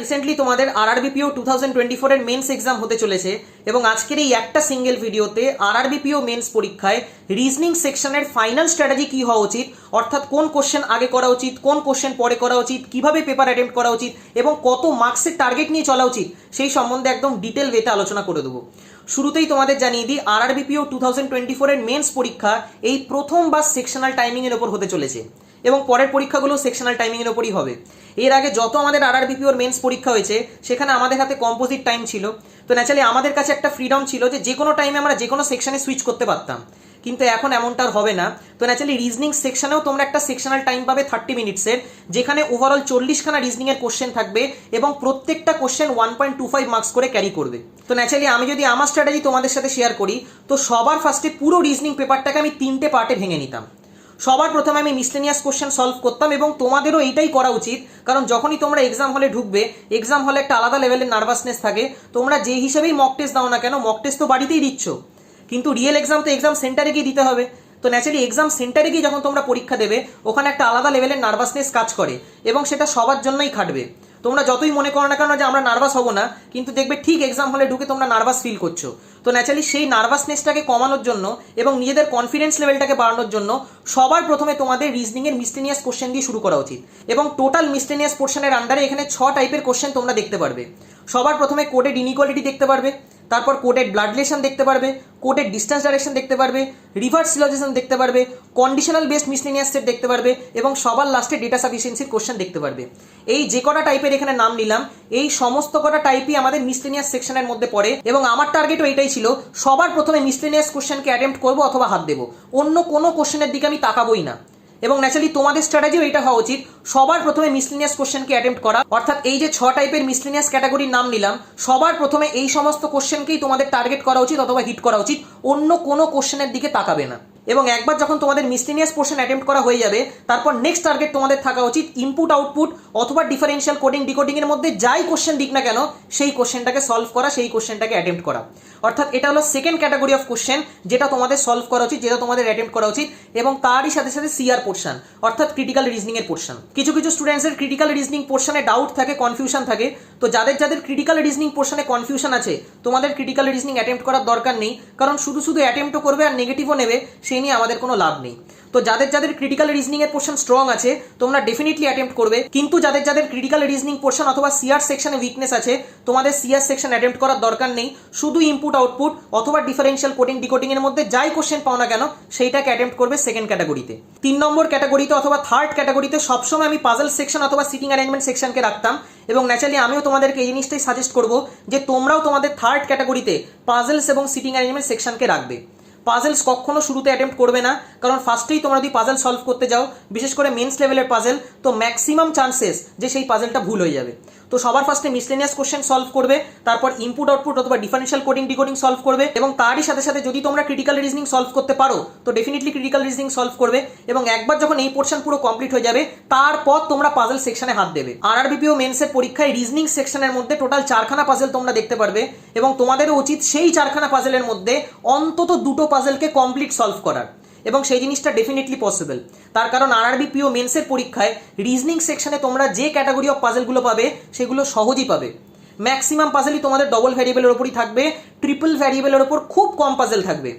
Recently তোমাদের RRB PO two thousand twenty ফোরের mains exam হতে চলেছে এবং আজকের এই একটা সিঙ্গেল ভিডিওতে আরআরবিপিও মেন্স পরীক্ষায় রিজনিং সেকশনের ফাইনাল স্ট্র্যাটেজি কি হওয়া উচিত, অর্থাৎ কোন কোশ্চেন আগে করা উচিত, কোন কোশ্চেন পরে করা উচিত, কীভাবে পেপার অ্যাটেম্প করা উচিত এবং কত মার্কসের টার্গেট নিয়ে চলা উচিত, সেই সম্বন্ধে একদম ডিটেল ওয়েতে আলোচনা করে দেবো। শুরুতেই তোমাদের জানিয়ে দিই RRB PO two thousand twenty ফোরের মেন্স পরীক্ষা এই প্রথমবার সেকশনাল টাইমিংয়ের ওপর হতে চলেছে। এবং পরের পরীক্ষাগুলো সেকশনাল টাইমিংয়ের ওপরই হবে। এর আগে যত আমাদের আর আরআরবিপিওর মেন্স পরীক্ষা হয়েছে, সেখানে আমাদের হাতে কম্পোজিট টাইম ছিল। তো ন্যাচারালি আমাদের কাছে একটা ফ্রিডম ছিল যে যে কোনো টাইমে আমরা যে কোনো সেকশনে সুইচ করতে পারতাম। কিন্তু এখন এমনটা হবে না। তো ন্যাচারালি রিজনিং সেকশনেও তোমরা একটা সেকশনাল টাইম পাবে থার্টি মিনিটসের যেখানে ওভারঅল চল্লিশখানা রিজনিংয়ের কোশ্চেন থাকবে এবং প্রত্যেকটা question one point two five marks করে ক্যারি করবে। তো ন্যাচারালি আমি যদি আমার স্ট্র্যাটেজি তোমাদের সাথে শেয়ার করি, তো সবার ফার্স্টে পুরো রিজনিং পেপারটাকে আমি তিনটে পার্টে ভেঙে নিতাম। সবার প্রথমে আমি মিসলেনিয়াস কোশ্চেন সলভ করতাম এবং তোমাদেরও এইটাই করা উচিত। কারণ যখনই তোমরা এক্সাম হলে ঢুকবে এক্সাম হলে একটা আলাদা লেভেলের নার্ভাসনেস থাকে। তোমরা যে হিসেবেই মক টেস্ট দাও না কেন মক টেস্ট তো বাড়িতেই দিচ্ছ। কিন্তু রিয়েল এক্সাম তো এক্সাম সেন্টারে গিয়ে দিতে হবে। তো ন্যাচারালি এক্সাম সেন্টারে গিয়ে যখন তোমরা পরীক্ষা দেবে, ওখানে একটা আলাদা লেভেলের নার্ভাসনেস কাজ করে এবং সেটা সবার জন্যই খাটবে। তোমরা যতই মনে করো না কেন যে আমরা নার্ভাস হব না, কিন্তু দেখবে ঠিক এক্সাম হলে ঢুকে তোমরা নার্ভাস ফিল করছ। তো ন্যাচারালি সেই নার্ভাসনেসটাকে কমানোর জন্য এবং নিজেদের কনফিডেন্স লেভেলটাকে বাড়ানোর জন্য সবার প্রথমে তোমাদের রিজনিংয়ের মিস্টেনিয়াস কোশ্চেন দিয়ে শুরু করা উচিত। এবং টোটাল মিস্টেনিয়াস পোর্শনের আন্ডারে এখানে ছ টাইপের কোশ্চেন তোমরা দেখতে পারবে। সবার প্রথমে কোডেড ইনইকুয়ালিটি দেখতে পারবে, তারপর কোডেড ব্লাড রিলেশন দেখতে পারবে কোডেড ডিস্টেন্স ডাইরেকশন দেখতে পারবে রিভার্স সিলোজিজম দেখতে পারবে কন্ডিশনাল বেসড মিসলিনিয়াস সেট দেখতে পারবে এবং সবার লাস্টে ডেটা সাফিসিয়েন্সির কোশ্চেন দেখতে পারবে। এই যে কটা টাইপের এখানে নাম নিলাম, এই সমস্ত কটা টাইপই আমাদের মিসলিনিয়াস সেকশনের মধ্যে পড়ে এবং আমার টার্গেটও এটাই ছিল, সবার প্রথমে মিসলিনিয়াস কোশ্চেনকে অ্যাটেম্প্ট করব অথবা হাত দেবো। অন্য কোনো কোশ্চেনের দিকে আমি তাকাবই না। এবং ন্যাচারালি তোমাদের স্ট্র্যাটেজিও এটা হওয়া উচিত, সবার প্রথমে মিসলিনিয়াস কোশ্চেনকে অ্যাটেম্প্ট করা। অর্থাৎ এই যে ছ টাইপের মিসলিনিয়াস ক্যাটাগরির নাম নিলাম, সবার প্রথমে এই সমস্ত কোশ্চেনকেই তোমাদের টার্গেট করা উচিত অথবা হিট করা উচিত, অন্য কোনো কোশ্চেনের দিকে তাকাবে না। এবং একবার যখন তোমাদের মিসলিনিয়াস পোর্শন অ্যাটেম্প্ট করা হয়ে যাবে, তারপর নেক্সট টার্গেট তোমাদের থাকা উচিত ইনপুট আউটপুট অথবা ডিফারেন্সিয়াল কোডিং ডিকোডিং এর মধ্যে যাই কোশ্চেন দিক না কেন, সেই কোশ্চেনটাকে সলভ করা, সেই কোশ্চেনটাকে অ্যাটেম্প্ট করা। অর্থাৎ এটা হলো সেকেন্ড ক্যাটাগরি অফ কোশ্চেন যেটা তোমাদের সলভ করা উচিত, যেটা তোমাদের অ্যাটেম্প্ট করা উচিত এবং তারই সাথে সাথে সিআর পোর্শন অর্থাৎ ক্রিটিক্যাল রিজনিং এর পোর্শন কিছু কিছু স্টুডেন্টসের ক্রিটিক্যাল রিজনিং পোর্শনে ডাউট থাকে কনফিউশন থাকে। তো যাদের যাদের ক্রিটিক্যাল রিজনিং পোর্শনে কনফিউশন আছে, তোমাদের ক্রিটিক্যাল রিজনিং অ্যাটেম্প্ট করার দরকার নেই। কারণ শুধু শুধু অ্যাটেম্প্টও করবে আর নেগেটিভও নেবে সেই নিয়ে আমাদের কোনো লাভ নেই। তো যাদের যাদের ক্রিটিক্যাল রিজনিং এর পোর্শন স্ট্রং আছে, তোমরা ডেফিনেটলি অ্যাটেম্প্ট করবে। কিন্তু যাদের যাদের ক্রিটিক্যাল রিজনিং পোর্শন অথবা সিআর সেকশনে উইকনেস আছে, তোমাদের সিআর সেকশন অ্যাটেম্প্ট করার দরকার নেই। শুধু ইনপুট আউটপুট অথবা ডিফারেন্সিয়াল কোডিং এর মধ্যে যাই কোশ্চেন পাও না কেন, সেইটাকে অ্যাটেম্প্ট করবে সেকেন্ড ক্যাটাগরিতে তিন নম্বর ক্যাটাগরিতে অথবা থার্ড ক্যাটাগরিতে সবসময় আমি পাজল সেকশন অথবা সিটিং অ্যারেঞ্জমেন্ট সেকশনকে রাখতাম এবং ন্যাচারালি আমিও তোমাদেরকে এই জিনিসটাই সাজেস্ট করব যে তোমরাও তোমাদের থার্ড ক্যাটাগরিতে পাজলস এবং সিটিং অ্যারেঞ্জমেন্ট সেকশনকে রাখবে। পাজেলস কখনো শুরুতে অ্যাটেম্প্ট করবে না, কারণ ফার্স্টেই তোমরা যদি পাজেল সলভ করতে যাও, বিশেষ করে মেন্স লেভেলের পাজেল তো ম্যাক্সিমাম চান্সেস যে সেই পাজেলটা ভুল হয়ে যাবে। তো সবার ফার্স্টে মিসলেনিয়াস কোশ্চেন সলভ করবে, তারপর ইনপুট আউটপুট অথবা ডিফারেন্সিয়াল কোডিং ডিকোডিং সলভ করবে, এবং তারই সাথে সাথে যদি তোমরা ক্রিটিক্যাল রিজনিং সলভ করতে পারো, তো ডেফিনেটলি ক্রিটিক্যাল রিজনিং সলভ করবে, এবং একবার যখন এই পোর্শন পুরো কমপ্লিট হয়ে যাবে, তারপর তোমরা পাজেল সেকশনে হাত দেবে। আর আর বিপিও মেন্সের পরীক্ষায় রিজনিং সেকশনের মধ্যে টোটাল চারখানা পাজেল তোমরা দেখতে পারবে, এবং তোমাদেরও উচিত সেই চারখানা পাজেলের মধ্যে অন্তত দুটো পাজেলকে কমপ্লিট সলভ করার। এবং সেই জিনিসটা ডেফিনেটলি পসিবল তার কারণ আরআরবি পিও মেন্সের পরীক্ষায় রিজনিং সেকশনে তোমরা যে ক্যাটাগরি অফ পাজেলগুলো পাবে, সেগুলো সহজই পাবে। ম্যাক্সিমাম পাজেলই তোমাদের ডবল ভ্যারিয়েবলের ওপরই থাকবে ট্রিপল ভ্যারিয়েবলের ওপর খুব কম পাজেল থাকবে।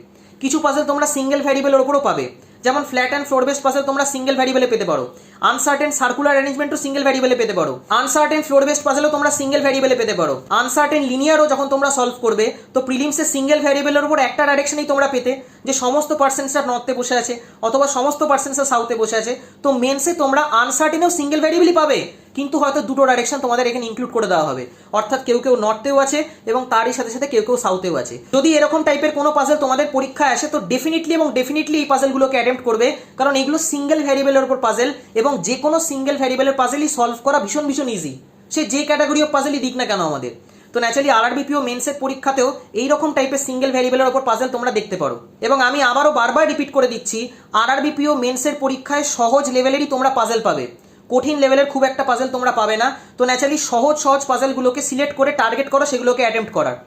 কিছু পাজেল তোমরা সিঙ্গেল ভ্যারিয়েবলের ওপরও পাবে। যেমন flat and floor based puzzle তোমরা সিঙ্গেল ভ্যারিয়েবলে পেতে পারো। আনসার্টেন সার্কুলার অ্যারেঞ্জমেন্টও সিঙ্গেল ভ্যারিয়েবলে পেতে পারো। আনসার্টেন ফ্লোর বেস্ট পাসেলও তোমরা সিঙ্গেল ভ্যারিয়েবলে পেতে পারো। আনসার্টেন লিনিয়ারও যখন তোমরা সলভ করবে, তো প্রিলিমসে সিঙ্গেল ভ্যারিয়েবলের উপর একটা ডাইরেকশনেই তোমরা পেতে, যে সমস্ত পার্সেন্টসরা নর্থে বসে আছে, অথবা সমস্ত পার্সেন্টসরা সাউথে বসে আছে, তো মেনসে তোমরা আনসার্টেনেও সিঙ্গেল ভ্যারিয়েবলই পাবে। কিন্তু হয়তো দুটো ডাইরেকশন তোমাদের এখানে ইনক্লুড করে দেওয়া হবে। অর্থাৎ কেউ কেউ নর্থেও আছে এবং তারই সাথে সাথে কেউ কেউ সাউথেও আছে। যদি এরকম টাইপের কোনো পাজেল তোমাদের পরীক্ষায় আসে, তো ডেফিনেটলি এবং ডেফিনেটলি এই পাজেলগুলোকে অ্যাটেম্প্ট করবে। কারণ এগুলো সিঙ্গেল ভ্যারিয়েবলের উপর পাজেল এবং যে কোনো সিঙ্গেল ভ্যারিয়েবলের পাজেলই সলভ করা ভীষণ ভীষণ ইজি সে যে ক্যাটাগরি অফ পাজেলই দিক না কেন আমাদের। তো ন্যাচারালি আরআরবিপিও মেন্সের পরীক্ষাতেও এইরকম টাইপের সিঙ্গেল ভ্যারিয়েবলের ওপর পাজেল তোমরা দেখতে পারো। এবং আমি আবারও বারবার রিপিট করে দিচ্ছি আরআরবিপিও মেন্সের পরীক্ষায় সহজ লেভেলেরই তোমরা পাজেল পাবে। কঠিন লেভেলের খুব একটা পাজেল তোমরা পাবে না। তো ন্যাচারালি সহজ সহজ পাজেলগুলোকে সিলেক্ট করে টার্গেট করো, সেগুলোকে অ্যাটেম্প্ট করার।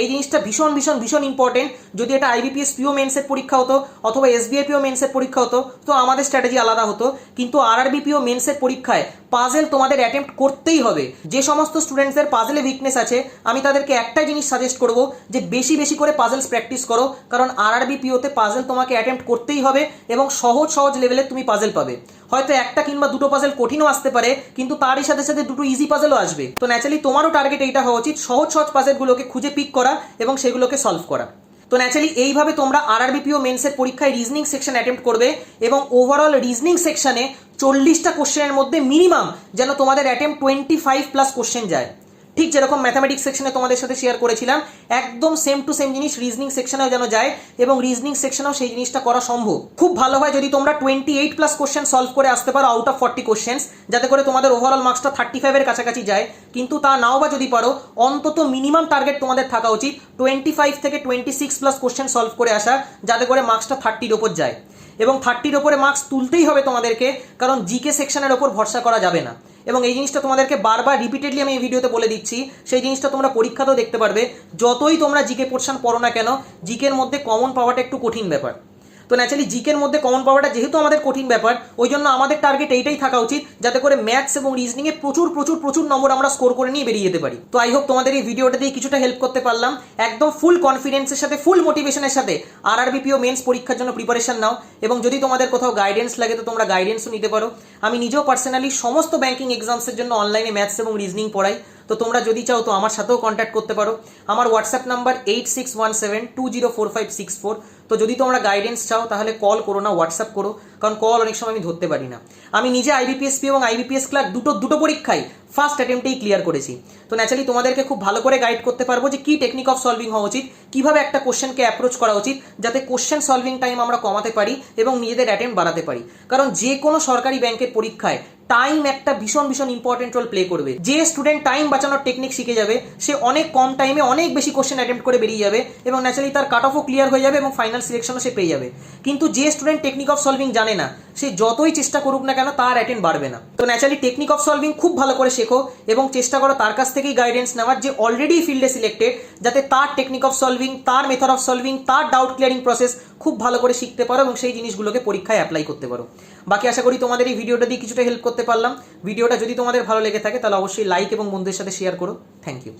এই জিনিসটা ভীষণ ভীষণ ভীষণ ইম্পর্টেন্ট যদি এটা আইবিপিএস পিও মেন্সের পরীক্ষা হতো, অথবা এসবিআই পিও মেন্সের পরীক্ষা হতো, তো আমাদের স্ট্র্যাটেজি আলাদা হতো। কিন্তু আরআরবি পিও মেন্সের পরীক্ষায় পাজেল তোমাদের অ্যাটেম্প্ট করতেই হবে। যে সমস্ত স্টুডেন্টসদের পাজেলে উইকনেস আছে, আমি তাদেরকে একটাই জিনিস সাজেস্ট করব, যে বেশি বেশি করে পাজেলস প্র্যাকটিস করো। কারণ আরআরবি পিওতে পাজেল তোমাকে অ্যাটেম্প্ট করতেই হবে এবং সহজ সহজ লেভেলে তুমি পাজেল পাবে। হয়তো একটা কিংবা দুটো পাজেল কঠিনও আসতে পারে, কিন্তু তারই সাথে সাথে দুটো ইজি পাজেলও আসবে। তো ন্যাচারালি তোমারও টার্গেট এইটা হওয়া উচিত, সহজ সহজ পাজেলগুলোকে খুঁজে পিক করা এবং সেগুলোকে সলভ করা। তো ন্যাচারালি এইভাবে তোমরা আর আরবিপিও মেন্সের পরীক্ষায় রিজনিং সেকশন অ্যাটেম্প্ট করবে এবং ওভারঅল রিজনিং সেকশনে চল্লিশটা কোশ্চেনের মধ্যে মিনিমাম যেন তোমাদের attempt twenty five plus question যায়। ঠিক যেরকম ম্যাথামেটিক্স সেকশনে তোমাদের সাথে শেয়ার করেছিলাম, একদম সেম টু সেম জিনিস রিজনিং সেকশনেও যেন যায় এবং রিজনিং সেকশনেও সেই জিনিসটা করা সম্ভব। খুব ভালো হয় যদি তোমরা twenty eight plus question solve করে আসতে পারো আউট অফ ফর্টি কোশ্চেন্স যাতে করে তোমাদের ওভারঅল মার্কসটা থার্টি ফাইভের কাছাকাছি যায়। কিন্তু তা নাও বা যদি পারো, অন্তত মিনিমাম টার্গেট তোমাদের থাকা উচিত টোয়েন্টি ফাইভ থেকে twenty six plus question solve করে আসা, যাতে করে মার্কসটা থার্টির ওপর যায়। এবং থার্টির ওপরে মার্কস তুলতেই হবে তোমাদেরকে, কারণ জিকে সেকশনের ওপর ভরসা করা যাবে না। এবং এই জিনিসটা তোমাদেরকে বারবার রিপিটেডলি আমি এই ভিডিওতে বলে দিচ্ছি, সেই জিনিসটা তোমরা পরীক্ষাতেও দেখতে পারবে। যতই তোমরা জিকে পোর্শন পড়ো না কেন জিকের মধ্যে কমন পাওয়াটা একটু কঠিন ব্যাপার। তো ন্যাচারালি জিকের মধ্যে কমন পাওয়াটা যেহেতু আমাদের কঠিন ব্যাপার, ওই জন্য আমাদের টার্গেট এইটাই থাকা উচিত, যাতে করে ম্যাথস এবং রিজনিংয়ে প্রচুর প্রচুর প্রচুর নম্বর আমরা স্কোর করে নিয়ে বেরিয়ে যেতে পারি। তো আই হোপ তোমাদের এই ভিডিওটা দিয়ে কিছুটা হেল্প করতে পারলাম। একদম ফুল কনফিডেন্সের সাথে ফুল মোটিভেশনের সাথে আর আর বিপিও মেন্স পরীক্ষার জন্য প্রিপারেশন নাও। এবং যদি তোমাদের কোথাও গাইডেন্স লাগে, তো তোমরা গাইডেন্সও নিতে পারো। আমি নিজেও পার্সোনালি সমস্ত ব্যাংকিং এক্সামসের জন্য অনলাইনে ম্যাথস এবং রিজনিং পড়াই। তো তোমরা যদি চাও তো আমার সাথেও কন্ট্যাক্ট করতে পারো। আমার WhatsApp number eight six one seven two zero four five six four তো যদি তোমরা গাইডেন্স চাও, তাহলে কল করো না হোয়াটসঅ্যাপ করো, কারণ কল অনেক সময় আমি ধরতে পারি না। আমি নিজে আইবিপিএসপি এবং আইবিপিএস ক্লার্ক দুটো দুটো পরীক্ষায় ফার্স্ট অ্যাটেম্পটেই ক্লিয়ার করেছি। তো ন্যাচারালি তোমাদেরকে খুব ভালো করে গাইড করতে পারব যে কি টেকনিক অফ সলভিং হওয়া উচিত, কীভাবে একটা কোশ্চেনকে অ্যাপ্রোচ করা উচিত, যাতে কোশ্চেন সলভিং টাইম আমরা কমাতে পারি এবং নিজেদের অ্যাটেম্প বাড়াতে পারি। কারণ যে কোনো সরকারি ব্যাংকের পরীক্ষায় টাইম একটা ভীষণ ভীষণ ইম্পর্টেন্ট রোল প্লে করবে। যে স্টুডেন্ট টাইম বাঁচানোর টেকনিক শিখে যাবে, সে অনেক কম টাইমে অনেক বেশি কোশ্চেন অ্যাটেম্প করে বেরিয়ে যাবে এবং ন্যাচারালি তার কাট অফও ক্লিয়ার হয়ে যাবে এবং ফাইনাল সিলেকশনও সে পেয়ে যাবে। কিন্তু যে স্টুডেন্ট টেকনিক অফ সলভিং জানে না সে যতই চেষ্টা করুক না কেন তার অ্যাটেন্ড বাড়বে না। তো ন্যাচারালি টেকনিক অফ সলভিং খুব ভালো করে শেখো এবং চেষ্টা করো তার কাছ থেকেই গাইডেন্স নেওয়ার যে অলরেডি ফিল্ডে সিলেক্টেড যাতে তার টেকনিক অফ সলভিং তার মেথড অফ সলভিং তার ডাউট ক্লিয়ারিং প্রসেস খুব ভালো করে শিখতে পারো এবং সেই জিনিসগুলোকে পরীক্ষায় অ্যাপ্লাই করতে পারো। বাকি আশা করি তোমাদের এই ভিডিওটা দিয়ে কিছুটা হেল্প করতে পারলাম। ভিডিওটা যদি তোমাদের ভালো লেগে থাকে তাহলে অবশ্যই লাইক এবং বন্ধুদের সাথে শেয়ার করো। Thank you